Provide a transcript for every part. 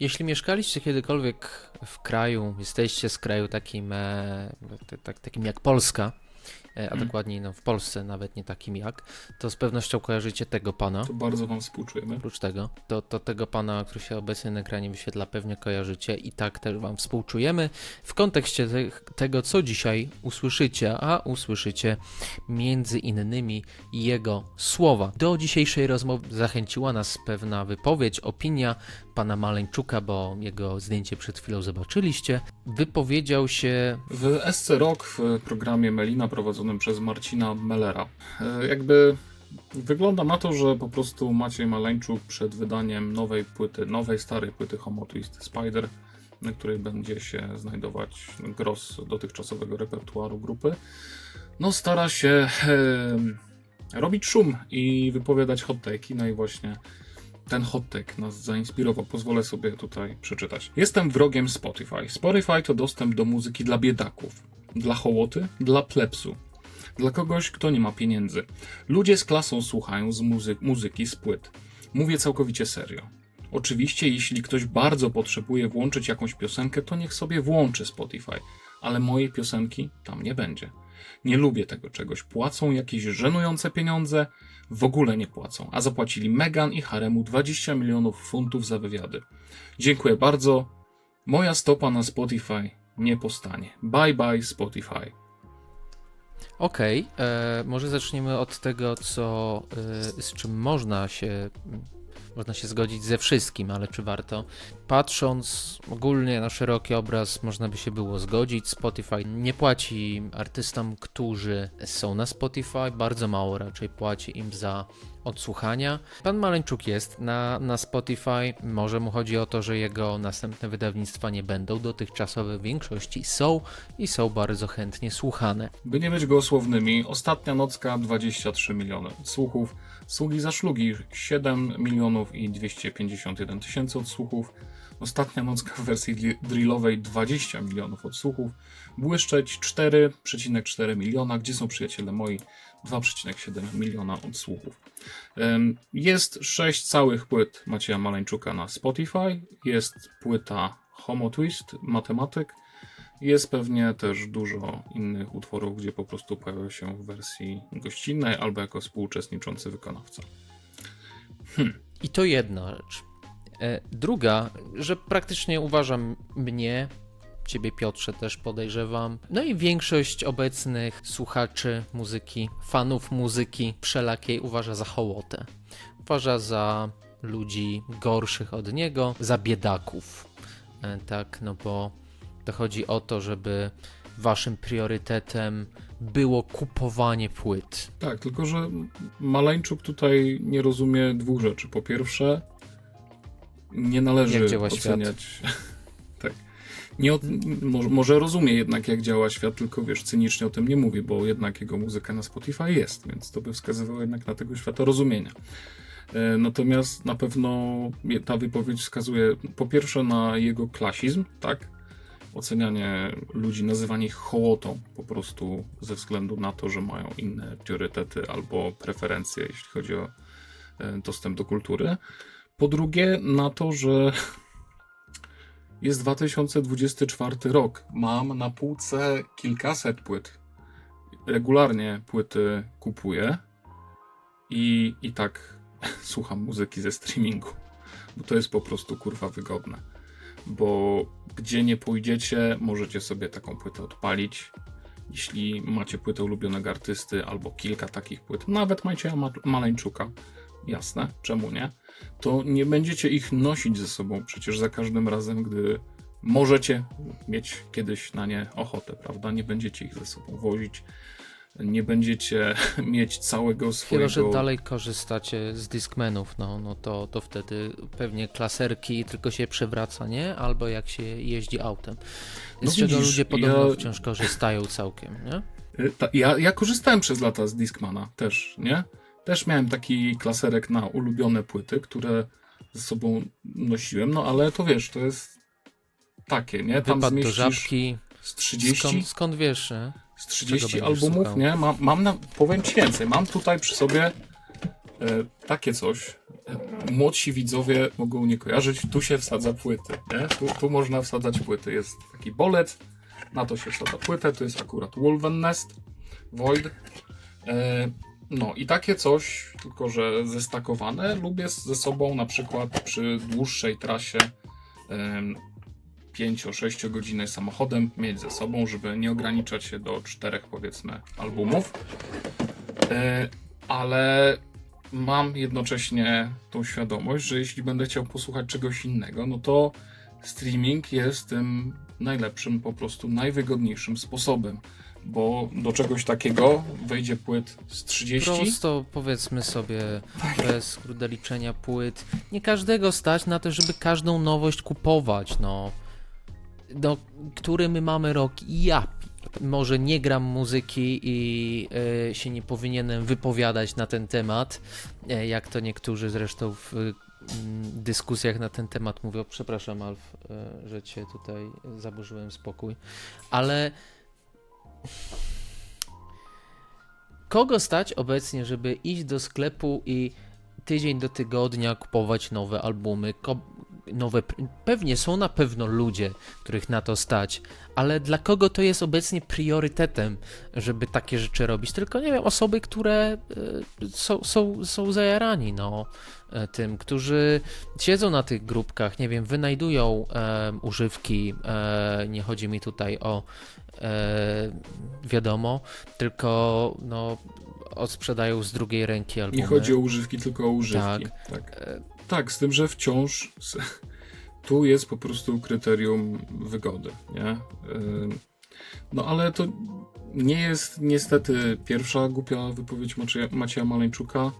Jeśli mieszkaliście kiedykolwiek w kraju, jesteście z kraju takim, e, tak, takim jak Polska, e, a Mm. dokładniej no, w Polsce, nawet nie takim jak, to z pewnością kojarzycie tego pana. To bardzo wam współczujemy. Oprócz tego, to, to tego pana, który się obecnie na ekranie wyświetla, pewnie kojarzycie i tak też wam współczujemy w kontekście te, tego, co dzisiaj usłyszycie, a usłyszycie między innymi jego słowa. Do dzisiejszej rozmowy zachęciła nas pewna wypowiedź, opinia pana Maleńczuka, bo jego zdjęcie przed chwilą zobaczyliście. Wypowiedział się W SC Rock w programie Melina prowadzonym przez Marcina Mellera. E, Jakby wygląda na to, że po prostu Maciej Maleńczuk przed wydaniem nowej płyty, nowej starej płyty Homo Twist Spider, na której będzie się znajdować gros dotychczasowego repertuaru grupy, no stara się e, robić szum i wypowiadać hot take'i, no i właśnie ten hot take nas zainspirował. Pozwolę sobie tutaj przeczytać. Jestem wrogiem Spotify. Spotify to dostęp do muzyki dla biedaków, dla hołoty, dla plepsu, dla kogoś, kto nie ma pieniędzy. Ludzie z klasą słuchają z muzy- muzyki z płyt. Mówię całkowicie serio. Oczywiście, jeśli ktoś bardzo potrzebuje włączyć jakąś piosenkę, to niech sobie włączy Spotify, ale mojej piosenki tam nie będzie. Nie lubię tego czegoś. Płacą jakieś żenujące pieniądze, w ogóle nie płacą, a zapłacili Megan i Haremu 20 milionów funtów za wywiady. Dziękuję bardzo. Moja stopa na Spotify nie postanie. Bye bye Spotify. Okej, e, może zaczniemy od tego, co, e, z czym można się, można się zgodzić ze wszystkim, ale czy warto? Patrząc ogólnie na szeroki obraz, można by się było zgodzić. Spotify nie płaci artystom, którzy są na Spotify, bardzo mało raczej płaci im za odsłuchania. Pan Maleńczuk jest na, na Spotify. Może mu chodzi o to, że jego następne wydawnictwa nie będą. Dotychczasowe w większości są i są bardzo chętnie słuchane. By nie być gołosłownymi, ostatnia nocka 23 miliony odsłuchów, sługi za szlugi 7 milionów i 251 tysięcy odsłuchów, ostatnia nocka w wersji dri- drillowej 20 milionów odsłuchów, błyszczeć 4,4 miliona, gdzie są przyjaciele moi 2,7 miliona odsłuchów. Jest 6 całych płyt Macieja Maleńczuka na Spotify, jest płyta Homo Twist, Matematyk, jest pewnie też dużo innych utworów, gdzie po prostu pojawiał się w wersji gościnnej albo jako współuczestniczący wykonawca. I to jedna rzecz. E, Druga, że praktycznie uważam mnie, ciebie Piotrze też podejrzewam, no i większość obecnych słuchaczy muzyki, fanów muzyki wszelakiej uważa za hołotę. Uważa za ludzi gorszych od niego, za biedaków. E, Tak, no bo to chodzi o to, żeby waszym priorytetem było kupowanie płyt. Tak, tylko że Maleńczuk tutaj nie rozumie dwóch rzeczy. Po pierwsze, nie należy działa świat. Nie od... może, może rozumie jednak, jak działa świat, tylko wiesz, cynicznie o tym nie mówi, bo jednak jego muzyka na Spotify jest, więc to by wskazywało jednak na tego świata rozumienia. E, Natomiast na pewno ta wypowiedź wskazuje po pierwsze na jego klasizm, tak? Ocenianie ludzi, nazywanie ich hołotą po prostu ze względu na to, że mają inne priorytety albo preferencje, jeśli chodzi o e, dostęp do kultury. Po drugie, na to, że jest 2024 rok. Mam na półce kilkaset płyt. Regularnie płyty kupuję i, i tak słucham muzyki ze streamingu, bo to jest po prostu kurwa wygodne. Bo gdzie nie pójdziecie, możecie sobie taką płytę odpalić. Jeśli macie płytę ulubionego artysty albo kilka takich płyt, nawet Macieja Ma- Maleńczuka, jasne, czemu nie? To nie będziecie ich nosić ze sobą przecież za każdym razem, gdy możecie mieć kiedyś na nie ochotę, prawda? Nie będziecie ich ze sobą wozić, nie będziecie mieć całego swojego... Chyba, że dalej korzystacie z Discmanów, no, no to, to wtedy pewnie klaserki tylko się przewraca, nie? Albo jak się jeździ autem. No Z czego widzisz, ludzie podobno ja- wciąż korzystają całkiem, nie? Y, ja, ja korzystałem przez lata z Discmana też, nie? Też miałem taki klaserek na ulubione płyty, które ze sobą nosiłem, no ale to wiesz, to jest takie, nie? Tam Wypad zmieścisz żabki. z 30, Skąd, skąd wiesz, nie? z 30 będziesz albumów, słuchał? nie? Mam, mam na, powiem ci więcej, mam tutaj przy sobie takie coś e, młodsi widzowie mogą nie kojarzyć. Tu się wsadza płyty, nie? Tu, tu można wsadzać płyty. Jest taki bolet, na to się wsadza płytę. To jest akurat Wolven Nest, Void. E, no i takie coś, tylko że zestakowane, lubię ze sobą na przykład przy dłuższej trasie 5-6 godziny samochodem mieć ze sobą, żeby nie ograniczać się do czterech powiedzmy albumów. E, ale mam jednocześnie tą świadomość, że jeśli będę chciał posłuchać czegoś innego, no to streaming jest tym najlepszym, po prostu najwygodniejszym sposobem. Bo do czegoś takiego wejdzie płyt z 30. Prosto powiedzmy sobie, bez kurde liczenia płyt. Nie każdego stać na to, żeby każdą nowość kupować, no. Do, który my mamy rok i ja może nie gram muzyki i e, się nie powinienem wypowiadać na ten temat, e, jak to niektórzy zresztą w mm, dyskusjach na ten temat mówią. Przepraszam, Alf, e, że cię tutaj zaburzyłem spokój, ale kogo stać obecnie, żeby iść do sklepu i tydzień do tygodnia kupować nowe albumy, nowe. Pewnie są na pewno ludzie, których na to stać, ale dla kogo to jest obecnie priorytetem, żeby takie rzeczy robić? Tylko nie wiem, osoby, które y, są, są, są zajarani, no. e, Tym, którzy siedzą na tych grupkach, nie wiem, wynajdują e, używki. E, nie chodzi mi tutaj o e, wiadomo, tylko no, odsprzedają z drugiej ręki albumy. Nie chodzi o używki, tylko o używki. Tak. Tak, E, tak z tym, że wciąż tu jest po prostu kryterium wygody, nie? No ale to nie jest niestety pierwsza głupia wypowiedź Macieja, Macieja Maleńczuka.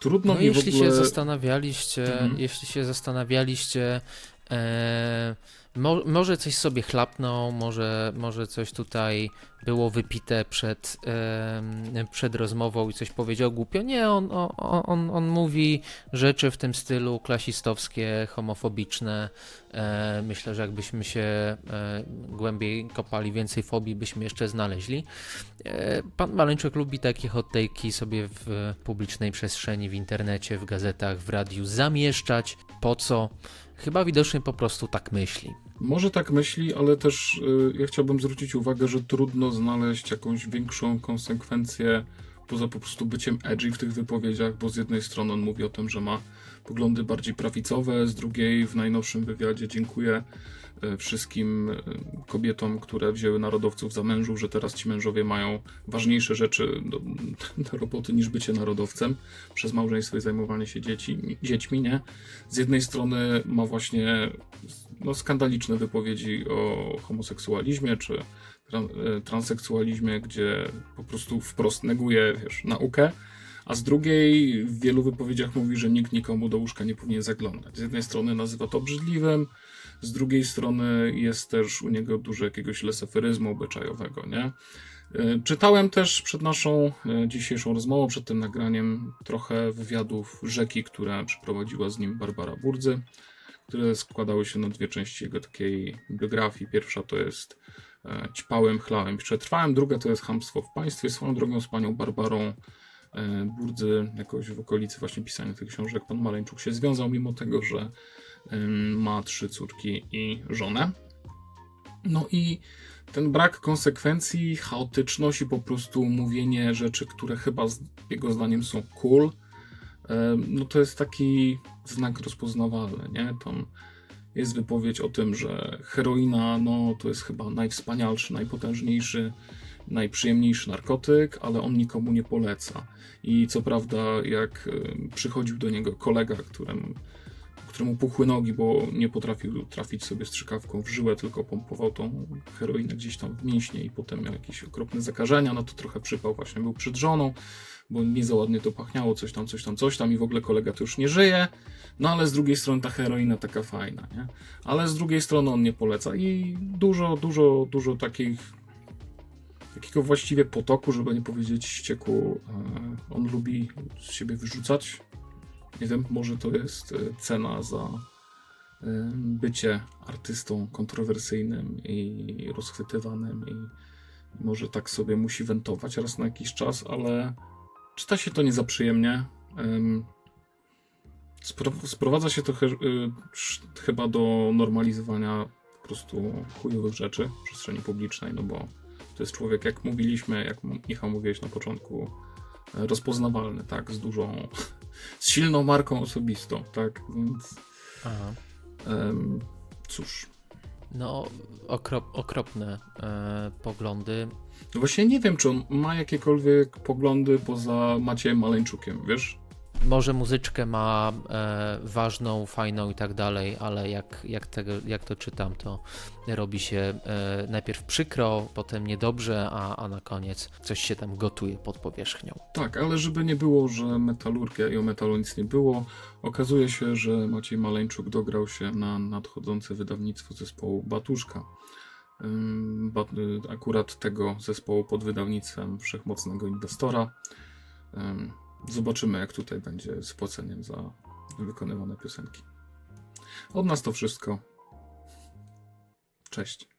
Trudno No, mi jeśli w ogóle... się zastanawialiście, Mhm. jeśli się zastanawialiście, e, mo, może coś sobie chlapnął, może, może coś tutaj było wypite przed, em, przed rozmową i coś powiedział głupio. Nie, on, on, on, on mówi rzeczy w tym stylu klasistowskie, homofobiczne. E, myślę, że jakbyśmy się e, głębiej kopali, więcej fobii byśmy jeszcze znaleźli. E, Pan Maleńczuk lubi takie hot sobie w publicznej przestrzeni, w internecie, w gazetach, w radiu zamieszczać. Po co? Chyba widocznie po prostu tak myśli. Może tak myśli, ale też y, ja chciałbym zwrócić uwagę, że trudno znaleźć jakąś większą konsekwencję poza po prostu byciem edgy w tych wypowiedziach, bo z jednej strony on mówi o tym, że ma poglądy bardziej prawicowe, z drugiej w najnowszym wywiadzie dziękuję wszystkim y, kobietom, które wzięły narodowców za mężów, że teraz ci mężowie mają ważniejsze rzeczy do, do roboty niż bycie narodowcem przez małżeństwo i zajmowanie się dzieci, dziećmi, nie? Z jednej strony ma właśnie no, skandaliczne wypowiedzi o homoseksualizmie czy e, transseksualizmie, gdzie po prostu wprost neguje wiesz, naukę, a z drugiej w wielu wypowiedziach mówi, że nikt nikomu do łóżka nie powinien zaglądać. Z jednej strony nazywa to obrzydliwym, z drugiej strony jest też u niego dużo jakiegoś leseferyzmu obyczajowego, nie? E, Czytałem też przed naszą e, dzisiejszą rozmową, przed tym nagraniem, trochę wywiadów rzeki, które przeprowadziła z nim Barbara Burdzy które składały się na dwie części jego takiej biografii. Pierwsza to jest e, Ćpałem, chlałem, przetrwałem, druga to jest Hamstwo w państwie. Swoją drogą z panią Barbarą Burdzy jakoś w okolicy właśnie pisania tych książek pan Maleńczuk się związał, mimo tego, że ma trzy córki i żonę. No i ten brak konsekwencji, chaotyczność i po prostu mówienie rzeczy, które chyba z jego zdaniem są cool, no to jest taki znak rozpoznawalny, nie? Tam jest wypowiedź o tym, że heroina, no to jest chyba najwspanialszy, najpotężniejszy, najprzyjemniejszy narkotyk, ale on nikomu nie poleca. I co prawda, jak przychodził do niego kolega, którym, któremu puchły nogi, bo nie potrafił trafić sobie strzykawką w żyłę, tylko pompował tą heroinę gdzieś tam w mięśnie i potem miał jakieś okropne zakażenia, no to trochę przypał, właśnie był przed żoną, bo nie za ładnie to pachniało, coś tam, coś tam, coś tam i w ogóle kolega to już nie żyje, no ale z drugiej strony ta heroina taka fajna, nie? Ale z drugiej strony on nie poleca i dużo, dużo, dużo takich takiego właściwie potoku, żeby nie powiedzieć ścieku, e, on lubi z siebie wyrzucać. Nie wiem, może to jest e, cena za e, bycie artystą kontrowersyjnym i rozchwytywanym i może tak sobie musi wentować raz na jakiś czas, ale czyta się to nie za przyjemnie, Em, spro- Sprowadza się to sz- chyba do normalizowania po prostu chujowych rzeczy w przestrzeni publicznej, no bo to jest człowiek, jak mówiliśmy, jak Michał mówiłeś na początku, e, rozpoznawalny, tak, z dużą, z silną marką osobistą, tak, więc Aha. em, cóż. No, okrop, okropne e, poglądy. No właśnie nie wiem, czy on ma jakiekolwiek poglądy poza Maciejem Maleńczukiem, wiesz? Może muzyczkę ma e, ważną, fajną i tak dalej, ale jak, jak, tego, jak to czytam, to robi się e, najpierw przykro, potem niedobrze, a, a na koniec coś się tam gotuje pod powierzchnią. Tak, ale żeby nie było, że metalurgia i o metalu nic nie było, okazuje się, że Maciej Maleńczuk dograł się na nadchodzące wydawnictwo zespołu Batuszka. Y, akurat tego zespołu pod wydawnictwem Wszechmocnego Inwestora. Ym, Zobaczymy, jak tutaj będzie z płaceniem za wykonywane piosenki. Od nas to wszystko. Cześć.